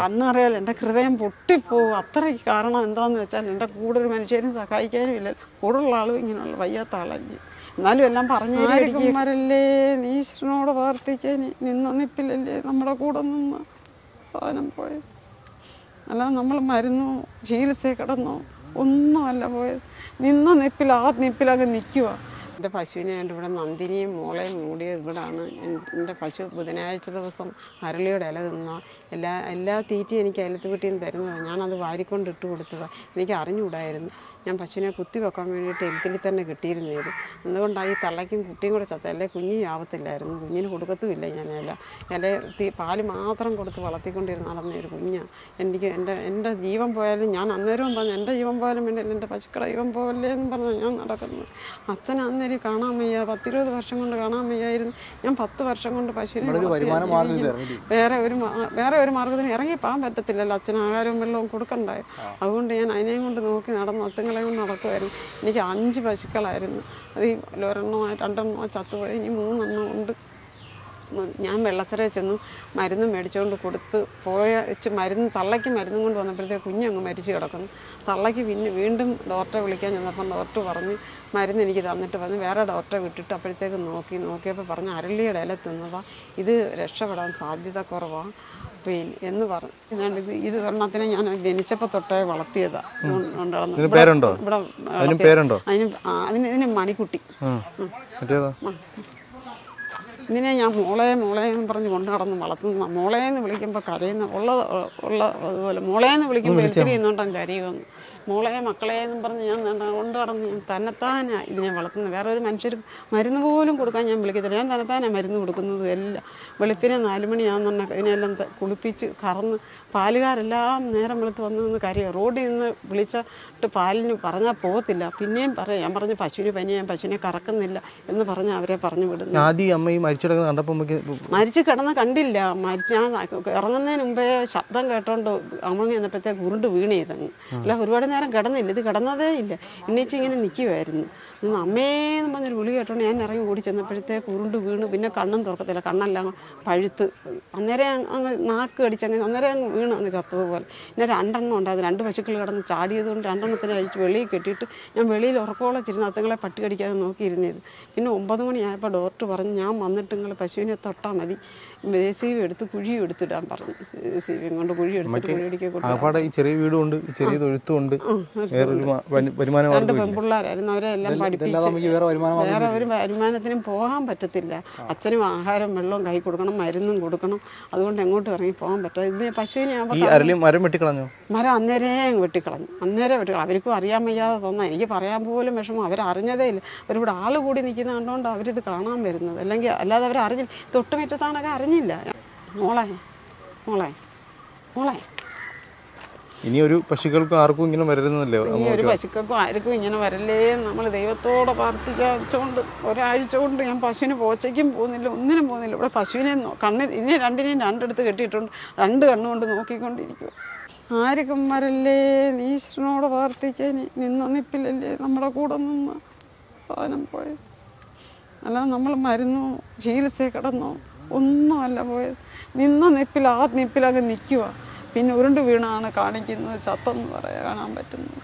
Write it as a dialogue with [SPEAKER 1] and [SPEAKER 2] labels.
[SPEAKER 1] കണ്ണറിയാൽ എന്റെ ഹൃദയം പൊട്ടിപ്പോവും. അത്രയ്ക്ക് കാരണം എന്താണെന്ന് വെച്ചാൽ എന്റെ കൂടെ ഒരു മനുഷ്യരും സഹായിക്കാനും ഇല്ല. കൂടുള്ള ആളും ഇങ്ങനെയുള്ള വയ്യാത്ത ആളല്ലേ. എന്നാലും എല്ലാം പറഞ്ഞു നീ ഈശ്വരനോട് പ്രാർത്ഥിക്കാൻ നിന്ന നിപ്പിലല്ലേ നമ്മുടെ കൂടെ നിന്ന് സാധനം പോയത്? അല്ല നമ്മൾ മരുന്നോ ചികിത്സ കിടന്നോ? ഒന്നുമല്ല പോയത്. നിന്ന നിപ്പിൽ ആ നിപ്പിലങ്ങ് നിൽക്കുക എന്റെ പശുവിനെ കണ്ട് ഇവിടെ നന്ദിനിയും മോളെയും മൂടിയത് ഇവിടാണ്. എൻ- എന്റെ പശു ബുധനാഴ്ച ദിവസം അരളിയുടെ ഇല തിന്ന. എല്ലാ എല്ലാ തീറ്റയും എനിക്ക് അയലത്ത് വീട്ടിൽ നിന്ന് തരുന്നതാണ് ഞാനത് വാരിക്കൊണ്ട് ഇട്ട് കൊടുത്തതാണ് എനിക്ക് അറിഞ്ഞുകൂടായിരുന്നു ഞാൻ പശുവിനെ കുത്തി വെക്കാൻ വേണ്ടിയിട്ട് എലുത്തിൽ തന്നെ കിട്ടിയിരുന്നത്. അതുകൊണ്ടാണ് ഈ തള്ളയ്ക്കും കുട്ടിയും കൂടെ ചത്ത. അല്ലെ കുഞ്ഞ് ആവത്തില്ലായിരുന്നു. കുഞ്ഞിന് കൊടുക്കത്തുമില്ല ഞാൻ ഇല. ഇല തീ പാൽ മാത്രം കൊടുത്ത് വളർത്തിക്കൊണ്ടിരുന്ന നടന്ന ഒരു കുഞ്ഞാണ് എനിക്ക് എന്റെ എന്റെ ജീവൻ പോയാലും ഞാൻ അന്നേരവും പറഞ്ഞു എന്റെ ജീവൻ പോയാലും വേണ്ടില്ല എന്റെ പശുക്കളെ ജീവൻ പോകല്ലേ എന്ന് പറഞ്ഞു ഞാൻ നടക്കുന്നത് അച്ഛൻ അന്നേരം കാണാൻ വയ്യ. പത്തിരുപത് വർഷം കൊണ്ട് കാണാൻ വയ്യായിരുന്നു. ഞാൻ പത്ത് വർഷം കൊണ്ട് പശുവിനെ. വേറെ ഒരു വേറെ ഒരു മാർഗത്തിന് ഇറങ്ങി പോകാൻ പറ്റത്തില്ലല്ലോ. അച്ഛൻ ആഹാരവും വെള്ളവും കൊടുക്കണ്ടായി. അതുകൊണ്ട് ഞാൻ അതിനെയും കൊണ്ട് നോക്കി നടന്നു. അത്തുങ്ങളെയും കൊണ്ട് നടക്കുമായിരുന്നു എനിക്ക് അഞ്ച് പശുക്കളായിരുന്നു. അത് ഈ ഒരെണ്ണമോ രണ്ടെണ്ണമോ ചത്തുപോയി. ഇനി മൂന്നെണ്ണം ഉണ്ട്. ഞാൻ വെള്ളച്ചറയിൽ ചെന്ന് മരുന്ന് മേടിച്ചുകൊണ്ട് കൊടുത്ത് പോയ വെച്ച് മരുന്ന് തള്ളയ്ക്ക് മരുന്നും കൊണ്ട് വന്നപ്പോഴത്തേക്ക് കുഞ്ഞങ്ങ് മരിച്ചു കിടക്കുന്നു. തള്ളയ്ക്ക് പിന്നെ വീണ്ടും ഡോക്ടറെ വിളിക്കാൻ ചെന്നപ്പം ഡോക്ടർ പറഞ്ഞ് മരുന്ന് എനിക്ക് തന്നിട്ട് പറഞ്ഞ് വേറെ ഡോക്ടറെ വിട്ടിട്ട് അപ്പോഴത്തേക്ക് നോക്കി. നോക്കിയപ്പോൾ പറഞ്ഞ് അരളിയുടെ ഇല തിന്നതാണ് ഇത് രക്ഷപ്പെടാൻ സാധ്യത കുറവാണ് പിന്നെ എന്ന് പറഞ്ഞു. എന്നാണ്ട് ഇത് ഇത് ഒരെണ്ണത്തിനെ ഞാൻ ജനിച്ചപ്പോൾ തൊട്ടേ വളർത്തിയതാ. കൊണ്ടുവന്ന്
[SPEAKER 2] ഇതിന് പേരുണ്ടോ?
[SPEAKER 1] ഇവിടെ
[SPEAKER 2] അതിന്
[SPEAKER 1] വളർത്തിയ-
[SPEAKER 2] പേരുണ്ടോ?
[SPEAKER 1] അതിന് ആ, അതിന് ഇതിന് മണിക്കുട്ടി.
[SPEAKER 2] മറ്റേതാ?
[SPEAKER 1] ഇതിനെ ഞാൻ മോളെ മോളെ എന്ന് പറഞ്ഞ് കൊണ്ട് നടന്ന് വളർത്തുന്ന മോളെ എന്ന് വിളിക്കുമ്പോൾ കരയുന്ന ഉള്ള ഉള്ള അതുപോലെ മോളെ എന്ന് വിളിക്കുമ്പോൾ എത്തിരി നിന്നോണ്ടാൻ കരയുമെന്ന് മോളെ മക്കളെ എന്നും പറഞ്ഞ് ഞാൻ കൊണ്ടു നടന്ന് ഞാൻ തന്നെത്താനാ ഇതിനെ വളർത്തുന്നത്. വേറെ ഒരു മനുഷ്യരും മരുന്ന് പോലും കൊടുക്കാൻ ഞാൻ വിളിക്കത്തില്ല. ഞാൻ തന്നെത്താനാ മരുന്ന് കൊടുക്കുന്നത് എല്ലാം. വെളുപ്പിനെ നാല് മണിയാകുന്നുണ്ടെ ഇതിനെല്ലാം കുളിപ്പിച്ച് കറന്ന് പാലുകാരെല്ലാം നേരം വെളുത്ത് വന്ന് നിന്ന് കരയുക. റോഡിൽ നിന്ന് വിളിച്ചിട്ട് പാലിന് പറഞ്ഞാൽ പോകത്തില്ല. പിന്നെയും പറയാം ഞാൻ പറഞ്ഞ് പശുവിന് പനിയാൻ പശുവിനെ കറക്കുന്നില്ല എന്ന് പറഞ്ഞ് അവരെ പറഞ്ഞു വിടുന്നു
[SPEAKER 2] ആദ്യം ഈ അമ്മ ഈ മരിച്ചിടക്കുന്നത് കണ്ടപ്പോൾ
[SPEAKER 1] മരിച്ച് കിടന്ന് കണ്ടില്ല. മരിച്ച ഇറങ്ങുന്നതിന് മുമ്പേ ശബ്ദം കേട്ടോണ്ട് അമ്മ ചെന്നപ്പോഴത്തേക്ക് ഉരുണ്ട് വീണേത് അല്ല ഒരുപാട് നേരം കിടന്നില്ല. ഇത് കിടന്നതേ ഇല്ല. എണ്ണീച്ച് ഇങ്ങനെ നിൽക്കുമായിരുന്നു അമ്മേന്ന് പറഞ്ഞൊരു വിളി കേട്ടോണ്ട് ഞാൻ ഇറങ്ങി ഓടി ചെന്നപ്പോഴത്തേക്ക് ഉരുണ്ട് വീണ്. പിന്നെ കണ്ണും തുറക്കത്തില്ല. കണ്ണെല്ലാം പഴുത്ത്. അന്നേരം അങ്ങ് നാക്ക് കടിച്ചങ്ങ് അന്നേരം അങ്ങ് വീണ് അങ്ങ് ചത്തതുപോലെ. പിന്നെ രണ്ടെണ്ണം ഉണ്ടായിരുന്നു. രണ്ട് പശുക്കൾ കിടന്ന് ചാടിയത് കൊണ്ട് രണ്ടെണ്ണത്തിനെ അഴിച്ച് വെളിയിൽ കെട്ടിയിട്ട് ഞാൻ വെളിയിൽ ഉറക്കോളം ചിരുന്ന് അത്തുങ്ങളെ പട്ടി കടിക്കാതെ നോക്കിയിരുന്നത് പിന്നെ ഒമ്പത് മണിയായപ്പോൾ ഡോക്ടർ പറഞ്ഞു ഞാൻ വന്നിട്ട് നിങ്ങൾ പശുവിനെ തൊട്ടാൽ മതി. സി വി എടുത്ത് കുഴിയും എടുത്തിടാൻ പറഞ്ഞു. സി വി കൊണ്ട് കുഴി എടുത്തിട്ട് കുഴി
[SPEAKER 2] ഈ ചെറിയ വീടുണ്ട് ചെറിയ തൊഴുത്തുണ്ട്.
[SPEAKER 1] രണ്ട് പെൺപിള്ളേരായിരുന്നു. അവരെ എല്ലാം പഠിപ്പിച്ച്
[SPEAKER 3] വേറെ
[SPEAKER 1] ഒരു വരുമാനത്തിനും പോകാൻ പറ്റത്തില്ല. അച്ഛനും ആഹാരം വെള്ളവും കൈ കൊടുക്കണം മരുന്നും കൊടുക്കണം. അതുകൊണ്ട് എങ്ങോട്ട് ഇറങ്ങി പോകാൻ പറ്റാ ഇത് പശുവിനെ
[SPEAKER 2] മരം വെട്ടിക്കളഞ്ഞു?
[SPEAKER 1] മരം അന്നേരേ വെട്ടിക്കളഞ്ഞു. അന്നേരം വെട്ടിക്കളഞ്ഞു. അവർക്കും അറിയാൻ വയ്യാതെ തോന്നാം എനിക്ക് പറയാൻ പോലും വിഷമം. അവരറിഞ്ഞതേ ഇല്ല. അവരിവിടെ ആൾ കൂടി നിൽക്കുന്ന കണ്ടുകൊണ്ട് അവരിത് കാണാൻ വരുന്നത്. അല്ലെങ്കിൽ അല്ലാതെ അവർ അറിഞ്ഞില്ല തൊട്ടുമുറ്റത്താണൊക്കെ അറിഞ്ഞില്ല. മോളെ മോളെ മോളെ.
[SPEAKER 2] ഇനി ഒരു പശുക്കൾക്കും ആർക്കും ഇങ്ങനെ വരരുന്നല്ലേ
[SPEAKER 1] ഇനി ഒരു പശുക്കൾക്കും ആർക്കും ഇങ്ങനെ വരല്ലേ നമ്മൾ ദൈവത്തോടെ പ്രാർത്ഥിച്ചുകൊണ്ട് ഒരാഴ്ച കൊണ്ട് ഞാൻ പശുവിന് പോച്ചയ്ക്കും പോകുന്നില്ല ഒന്നിനും പോകുന്നില്ല. ഇവിടെ പശുവിനെ കണ്ണിൽ ഇനി രണ്ടിനെയും രണ്ടെടുത്ത് കെട്ടിയിട്ടുണ്ട്. രണ്ട് കണ്ണുകൊണ്ട് നോക്കിക്കൊണ്ടിരിക്കും ആർക്കും വരല്ലേ? നീശ്വരനോട് പ്രാർത്ഥിക്കാൻ നിന്ന നിപ്പിലല്ലേ നമ്മുടെ കൂടെ നിന്ന് സാധനം പോയത്. അല്ലാതെ നമ്മൾ മരുന്നോ ചികിത്സ കിടന്നോ. ഒന്നുമല്ല പോയത്. നിന്ന നിപ്പിൽ ആ നിപ്പിലങ്ങ് നിൽക്കുക പിന്നെ ഉരുണ്ട് വീണാണ് കാണിക്കുന്നത് ചത്തെന്ന് പറയാൻ പറ്റുന്നത്.